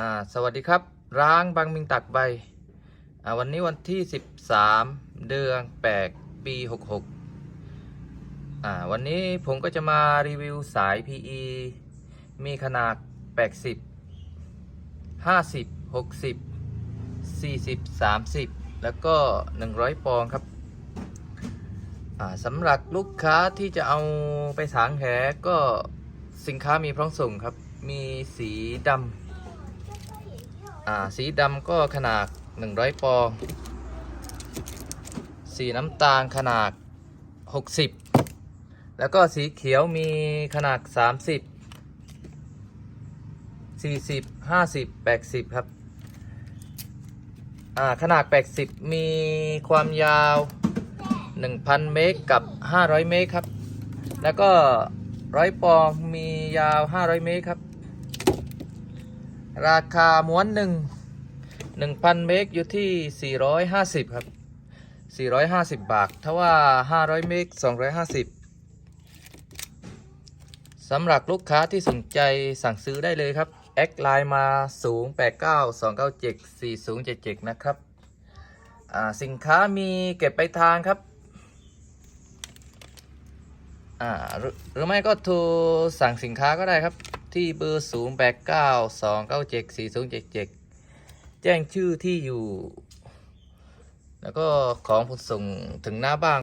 อ่าสวัสดีครับ ร้างบางมิงตักใบอ่าวันนี้วันที่ 13 เดือน8ปี 66อ่าวันนี้ผมก็จะมารีวิวสาย PE มีขนาด 80 50 60 40 30 แล้วก็ 100 ปองครับอ่าสำหรับลูกค้าที่จะเอาไปสางแหก็สินค้ามีพร้อมส่งครับ มีสีดำ อ่าสีดำก็ขนาด 100 ปองสีน้ำตาลขนาด 60 แล้วก็สีเขียวมีขนาด 30 40 50 80 ครับ อ่า ขนาด 80 มีความยาว 1,000 เมตรกับ 500 เมตรครับ แล้วก็ร้อยปองมียาว 500 เมตรครับ ราคาม้วนหนึ่งหนึ่งพันเมกอยู่ที่ 450 ครับ 450 บาทถ้าว่า 500 เมก250สำหรับลูกค้าที่สนใจสั่งซื้อได้เลยครับ แอดไลน์มา 0892974077 นะครับอ่าสินค้ามีเก็บไปทางครับอ่าหรือไม่ก็โทรสั่งสินค้าก็ได้ครับ ที่เบอร์ 0 8 9 2 9 7 4 0 7 7 แจ้งชื่อที่อยู่ แล้วก็ของผลส่งถึงหน้าบ้าน